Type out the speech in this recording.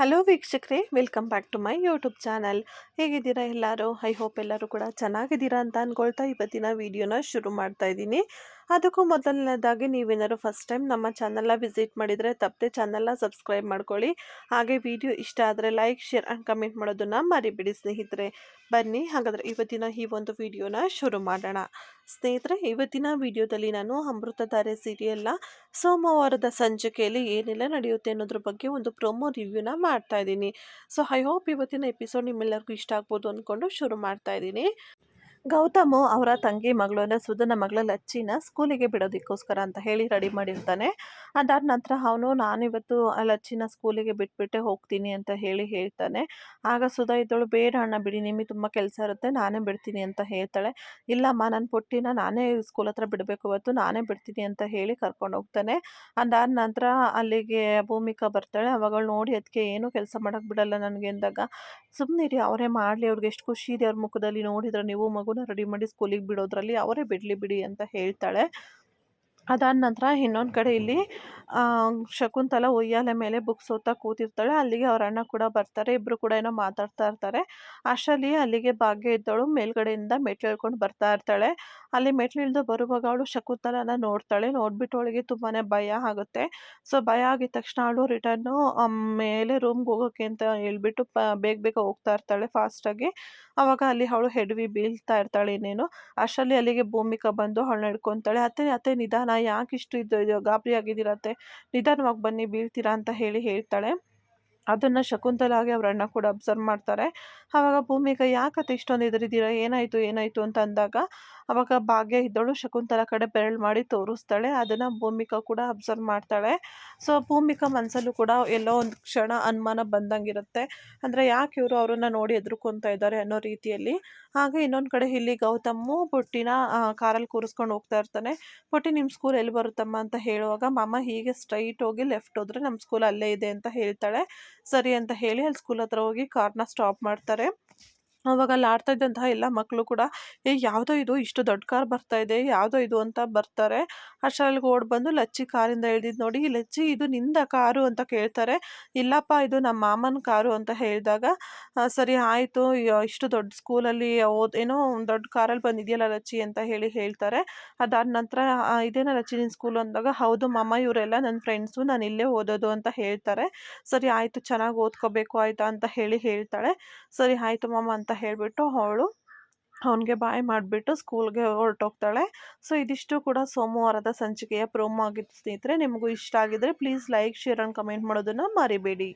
Hello ವೀಕ್ಷಕರೇ, welcome back to my YouTube channel. ಹೇಗಿದ್ದೀರಾ ಎಲ್ಲರೂ? ಐ ಹೋಪ್ ಎಲ್ಲರೂ ಕೂಡ ಚೆನ್ನಾಗಿದ್ದೀರಾ ಅಂತ ಅಂದ್ಕೊಳ್ತಾ ಇವತ್ತಿನ ವಿಡಿಯೋನ ಶುರು ಮಾಡ್ತಾ ಇದ್ದೀನಿ. ಅದಕ್ಕೂ ಮೊದಲನೇದಾಗಿ ನೀವೇನಾದ್ರು ಫಸ್ಟ್ ಟೈಮ್ ನಮ್ಮ ಚಾನಲ್ನ ವಿಸಿಟ್ ಮಾಡಿದರೆ ತಪ್ಪದೆ ಚಾನಲ್ನ ಸಬ್ಸ್ಕ್ರೈಬ್ ಮಾಡ್ಕೊಳ್ಳಿ. ಹಾಗೆ ವಿಡಿಯೋ ಇಷ್ಟ ಆದರೆ ಲೈಕ್ ಶೇರ್ ಆ್ಯಂಡ್ ಕಮೆಂಟ್ ಮಾಡೋದನ್ನು ಮರಿಬಿಡಿ ಸ್ನೇಹಿತರೆ. ಬನ್ನಿ, ಹಾಗಾದರೆ ಇವತ್ತಿನ ಈ ಒಂದು ವಿಡಿಯೋನ ಶುರು ಮಾಡೋಣ. ಸ್ನೇಹಿತರೆ, ಇವತ್ತಿನ ವಿಡಿಯೋದಲ್ಲಿ ನಾನು ಅಮೃತಧಾರೆ ಸೀರಿಯಲ್ನ ಸೋಮವಾರದ ಸಂಚಿಕೆಯಲ್ಲಿ ಏನೆಲ್ಲ ನಡೆಯುತ್ತೆ ಅನ್ನೋದ್ರ ಬಗ್ಗೆ ಒಂದು ಪ್ರೊಮೋ ರಿವ್ಯೂನ ಮಾಡ್ತಾ ಇದ್ದೀನಿ. ಸೊ ಐ ಹೋಪ್ ಇವತ್ತಿನ ಎಪಿಸೋಡ್ ನಿಮ್ಮೆಲ್ಲರಿಗೂ ಇಷ್ಟ ಆಗ್ಬೋದು ಅಂದ್ಕೊಂಡು ಶುರು ಮಾಡ್ತಾ ಇದ್ದೀನಿ. ಗೌತಮು ಅವರ ತಂಗಿ ಮಗಳು ಅಂದರೆ ಸುಧನ ಮಗಳ ಲಚ್ಚಿನ ಸ್ಕೂಲಿಗೆ ಬಿಡೋದಕ್ಕೋಸ್ಕರ ಅಂತ ಹೇಳಿ ರೆಡಿ ಮಾಡಿರ್ತಾನೆ. ಅದಾದ ನಂತರ ಅವನು ನಾನಿವತ್ತು ಆ ಲಚ್ಚಿನ ಸ್ಕೂಲಿಗೆ ಬಿಟ್ಬಿಟ್ಟೆ, ಹೋಗ್ತೀನಿ ಅಂತ ಹೇಳಿ ಹೇಳ್ತಾನೆ. ಆಗ ಸುಧಾ, ಇದ್ದಳು, ಬೇಡ ಅಣ್ಣ, ಬಿಡಿ, ನಿಮಗೆ ತುಂಬ ಕೆಲಸ ಇರುತ್ತೆ, ನಾನೇ ಬಿಡ್ತೀನಿ ಅಂತ ಹೇಳ್ತಾಳೆ. ಇಲ್ಲಮ್ಮ ನನ್ನ ಪುಟ್ಟಿನ ನಾನೇ ಸ್ಕೂಲ್ ಹತ್ರ ಬಿಡಬೇಕು ಇವತ್ತು, ನಾನೇ ಬಿಡ್ತೀನಿ ಅಂತ ಹೇಳಿ ಕರ್ಕೊಂಡು ಹೋಗ್ತಾನೆ. ಅದಾದ ನಂತರ ಅಲ್ಲಿಗೆ ಭೂಮಿಕಾ ಬರ್ತಾಳೆ. ಅವಾಗಳು ನೋಡಿ ಅದಕ್ಕೆ ಏನೂ ಕೆಲಸ ಮಾಡೋಕ್ಕೆ ಬಿಡಲ್ಲ ನನಗೆ ಅಂದಾಗ ಸುಮ್ಮನಿರಿ ಅವರೇ ಮಾಡಲಿ, ಅವ್ರಿಗೆ ಎಷ್ಟು ಖುಷಿ ಇದೆ, ಅವ್ರ ಮುಖದಲ್ಲಿ ನೋಡಿದ್ರೆ ನೀವು ಮಗು ಮಗುನ ರೆಡಿ ಮಾಡಿ ಸ್ಕೂಲಿಗೆ ಬಿಡೋದ್ರಲ್ಲಿ ಅವರೇ ಬಿಡಲಿ ಬಿಡಿ ಅಂತ ಹೇಳ್ತಾಳೆ. ಅದಾದ ನಂತರ ಇನ್ನೊಂದು ಕಡೆ ಇಲ್ಲಿ ಶಕುಂತಲ ಉಯ್ಯಾಲೆ ಮೇಲೆ ಬುಕ್ಸ್ ಓದ್ತಾ ಕೂತಿರ್ತಾಳೆ. ಅಲ್ಲಿಗೆ ಅವ್ರ ಅಣ್ಣ ಕೂಡ ಬರ್ತಾರೆ. ಇಬ್ಬರು ಕೂಡ ಏನೋ ಮಾತಾಡ್ತಾ ಇರ್ತಾರೆ. ಅಷ್ಟರಲ್ಲಿ ಅಲ್ಲಿಗೆ ಭಾಗ್ಯ ಇದ್ದವಳು ಮೇಲ್ಗಡೆಯಿಂದ ಮೆಟ್ಲು ಹೇಳ್ಕೊಂಡು ಬರ್ತಾ ಇರ್ತಾಳೆ. ಅಲ್ಲಿ ಮೆಟ್ಲು ಇಳಿದು ಬರುವಾಗ ಅವಳು ಶಕುಂತಲನ ನೋಡ್ತಾಳೆ. ನೋಡ್ಬಿಟ್ಟು ಅವಳಿಗೆ ತುಂಬಾ ಭಯ ಆಗುತ್ತೆ. ಸೊ, ಭಯ ಆಗಿದ ತಕ್ಷಣ ಅವಳು ರಿಟರ್ನು ಮೇಲೆ ರೂಮ್ಗೆ ಹೋಗೋಕೆ ಅಂತ ಹೇಳ್ಬಿಟ್ಟು ಬೇಗ ಬೇಗ ಹೋಗ್ತಾ ಇರ್ತಾಳೆ ಫಾಸ್ಟಾಗಿ ಅವಾಗ ಅಲ್ಲಿ ಅವಳು ಹೆಡ್ವಿ ಬೀಳ್ತಾ ಇರ್ತಾಳೆ ಇನ್ನೇನು. ಅಷ್ಟರಲ್ಲಿ ಅಲ್ಲಿಗೆ ಭೂಮಿಕಾ ಬಂದು ಅವಳು ನಡ್ಕೊತಾಳೆ ಅತ್ತೆ ಅತ್ತೆ ನಿಧಾನ. ಯಾಕೆ ಇಷ್ಟು ಇದು ಗಾಬರಿ ಆಗಿದ್ದೀರತ್ತೆ ನಿಧಾನವಾಗಿ ಬನ್ನಿ, ಬೀಳ್ತೀರಾ ಅಂತ ಹೇಳಿ ಹೇಳ್ತಾಳೆ. ಅದನ್ನು ಶಕುಂತಲಾಗಿ ಅವ್ರ ಅಣ್ಣ ಕೂಡ ಅಬ್ಸರ್ವ್ ಮಾಡ್ತಾರೆ. ಆವಾಗ ಭೂಮಿಗೆ ಯಾಕತ್ತೆ ಇಷ್ಟೊಂದು ಹೆದರಿದ್ದೀರಾ? ಏನಾಯಿತು ಏನಾಯಿತು ಅಂತ ಅಂದಾಗ ಅವಾಗ ಭಾಗ್ಯ ಇದ್ದಳು ಶಕುಂತಲ ಕಡೆ ಬೆರಳು ಮಾಡಿ ತೋರಿಸ್ತಾಳೆ. ಅದನ್ನು ಭೂಮಿಕಾ ಕೂಡ ಅಬ್ಸರ್ವ್ ಮಾಡ್ತಾಳೆ. ಸೊ ಭೂಮಿಕಾ ಮನಸ್ಸಲ್ಲೂ ಕೂಡ ಎಲ್ಲೋ ಒಂದು ಕ್ಷಣ ಅನುಮಾನ ಬಂದಂಗಿರುತ್ತೆ. ಅಂದರೆ ಯಾಕೆ ಇವರು ಅವರನ್ನು ನೋಡಿ ಎದುರ್ಕೊತಾ ಇದ್ದಾರೆ ಅನ್ನೋ ರೀತಿಯಲ್ಲಿ. ಹಾಗೆ ಇನ್ನೊಂದು ಕಡೆ ಇಲ್ಲಿ ಗೌತಮ್ಮು ಪುಟ್ಟಿನ ಕಾರಲ್ಲಿ ಕೂರಿಸ್ಕೊಂಡು ಹೋಗ್ತಾ ಇರ್ತಾನೆ. ಪುಟ್ಟಿ ನಿಮ್ಮ ಸ್ಕೂಲ್ ಎಲ್ಲಿ ಬರುತ್ತಮ್ಮ? ಅಂತ ಹೇಳುವಾಗ, ಮಾಮ, ಹೀಗೆ ಸ್ಟ್ರೈಟ್ ಹೋಗಿ ಲೆಫ್ಟ್ ಹೋದರೆ ನಮ್ಮ ಸ್ಕೂಲ್ ಅಲ್ಲೇ ಇದೆ ಅಂತ ಹೇಳ್ತಾಳೆ. ಸರಿ ಅಂತ ಹೇಳಿ ಅಲ್ಲಿ ಸ್ಕೂಲ್ ಹತ್ರ ಹೋಗಿ ಕಾರ್ನ ಸ್ಟಾಪ್ ಮಾಡ್ತಾರೆ. ಅವಾಗ ಅಲ್ಲಿ ಆಡ್ತಾ ಇದ್ದಂತಹ ಎಲ್ಲ ಮಕ್ಕಳು ಕೂಡ, ಏ, ಯಾವುದೋ ಇದು ಇಷ್ಟು ದೊಡ್ಡ ಕಾರ್ ಬರ್ತಾ ಇದೆ, ಯಾವುದೋ ಇದು ಅಂತ ಬರ್ತಾರೆ. ಅಷ್ಟರಲ್ಲಿ ಓಡ್ ಬಂದು ಲಚ್ಚಿ ಕಾರಿಂದ ಇಳ್ದಿದ್ದು ನೋಡಿ ಲಚ್ಚಿ, ಇದು ನಿಂದ ಕಾರು ಅಂತ ಕೇಳ್ತಾರೆ. ಇಲ್ಲಪ್ಪ, ಇದು ನಮ್ಮ ಮಾಮನ ಕಾರು ಅಂತ ಹೇಳಿದಾಗ ಸರಿ ಆಯಿತು ಇಷ್ಟು ದೊಡ್ಡ ಸ್ಕೂಲಲ್ಲಿ ಓದ್, ಏನೋ ದೊಡ್ಡ ಕಾರಲ್ಲಿ ಬಂದಿದೆಯಲ್ಲ ಲಚ್ಚಿ ಅಂತ ಹೇಳಿ ಹೇಳ್ತಾರೆ. ಅದಾದ ನಂತರ ಇದೇನ ಲಚ್ಚಿ ನಿನ್ನ ಸ್ಕೂಲು? ಅಂದಾಗ, ಹೌದು ಮಾಮ, ಇವರೆಲ್ಲ ನನ್ನ ಫ್ರೆಂಡ್ಸು, ನಾನು ಇಲ್ಲೇ ಓದೋದು ಅಂತ ಹೇಳ್ತಾರೆ. ಸರಿ ಆಯಿತು, ಚೆನ್ನಾಗಿ ಓದ್ಕೋಬೇಕು, ಆಯಿತಾ? ಅಂತ ಹೇಳಿ ಹೇಳ್ತಾಳೆ. ಸರಿ ಆಯಿತು ಮಾಮ ಅಂತ ಹೇಳಿಬಿಟ್ಟು ಅವಳು ಅವನಿಗೆ ಬಾಯ್ ಮಾಡಿಬಿಟ್ಟು ಸ್ಕೂಲ್ಗೆ ಹೊರಟೋಗ್ತಾಳೆ. ಸೊ ಇದಿಷ್ಟು ಕೂಡ ಸೋಮವಾರದ ಸಂಚಿಕೆಯ ಪ್ರೋಮೋ ಆಗಿತ್ತು ಸ್ನೇಹಿತರೆ. ನಿಮಗೂ ಇಷ್ಟ ಆಗಿದ್ರೆ please like share and comment ಮಾಡೋದನ್ನು ಮರಿಬೇಡಿ.